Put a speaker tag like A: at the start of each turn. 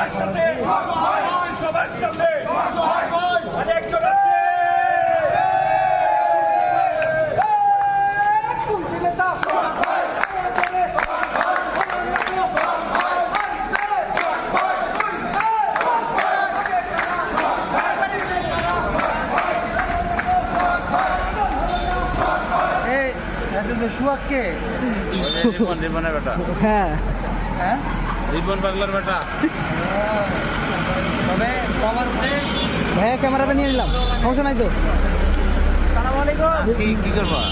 A: সবার সাথে
B: সবার সাথে অনেকজন আছে সুয়াককে
C: হ্যাঁ।
A: হ্যাঁ?
B: রিপন পাগলার বেটা।
A: তবে কভার
C: ভাইয়া ক্যামেরাটা নিয়ে নিলাম। সমস্যা নাই তো?
A: সালাম আলাইকুম।
B: কি কি করবা?